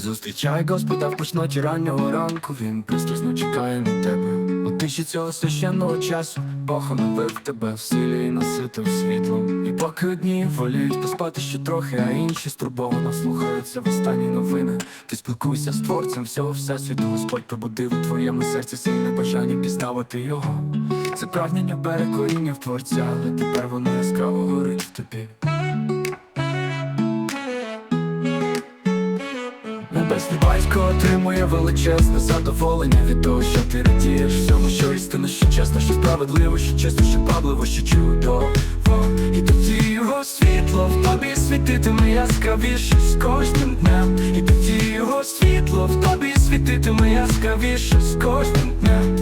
Зустрічай Господа в почноті раннього ранку, він пристрасно чекає на тебе. У тиші цього священного часу Бог оновив тебе в силі і наситив світлом. І поки одні воліють поспати ще трохи, а інші стурбовано слухаються в останні новини. Ти спілкуйся з творцем всього всесвіту, Господь пробудив у твоєму серці сильне бажання пізнавати його. Це прагнення бере коріння в творця, але тепер воно яскраво горить в тобі. Батько отримує величезне задоволення від того, що ти радієш всьому, що істинно, що чесно, що справедливо, що чесно, що пабливо, що чудово. І тоді його світло в тобі світитиме яскравіше з кожним днем. І тоді його світло в тобі світитиме яскравіше з кожним днем.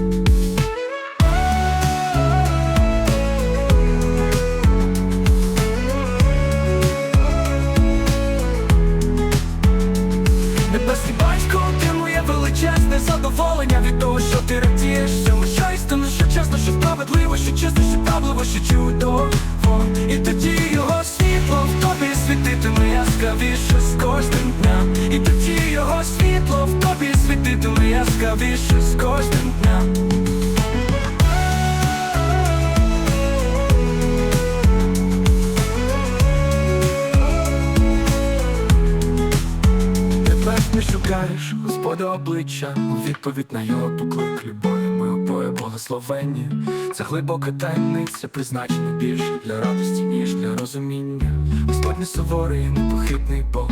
Величезне задоволення від того, що ти радієш всьому, що істинно, що чесно, що справедливо, що чесно, що правливо, що чудово. І тоді його світло в тобі світитиме яскравіше з кожним днем. І тоді його світло в тобі світитиме яскравіше з кожним днем. Шукаєш Господа обличчя у відповідь на його поклик любові. Ми обоє благословенні. Це глибока таємниця, призначена більше для радості, ніж для розуміння. Господь не суворий, і непохитний Бог,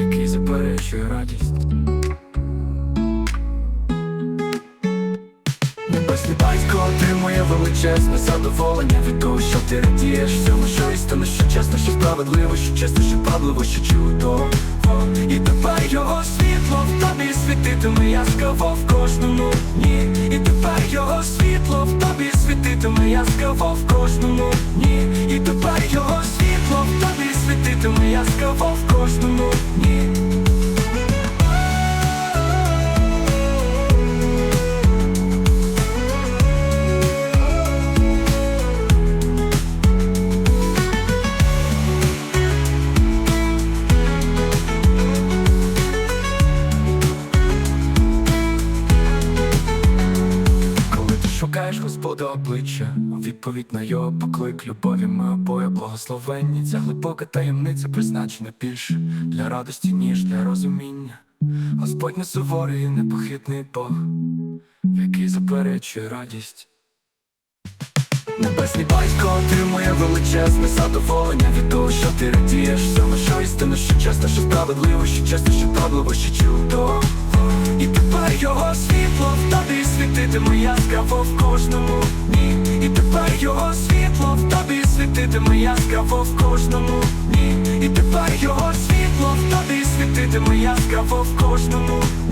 який заперечує радість. Небесний батько отримує величезне задоволення від того, що ти радієш всьому, що істинно, що чесно, що справедливо, що чесно, що правдиво, що чудово. Яскраво в кожному дні. І тепер його світло в тобі світитиме яскраво в кожному дні. І тепер його світло в тобі світитиме яскраво в кожному дні. Шукаєш Господа обличчя, відповідь на його поклик любові ми обоє благословенні. Ця глибока таємниця призначена більше для радості, ніж для розуміння. Господь не суворий непохитний Бог, який заперечує радість. Небесний батько отримує величезне задоволення від того, що ти радієш всьому, що істинно, що чесно, що справедливо, що чесно, що правдиво, що чудово. І тепер його світло в тобі світитиме яскраво в кожному дні. І тепер його світло в тобі світитиме яскраво в кожному дні. І тепер його світло в тобі світитиме яскраво в кожному дні.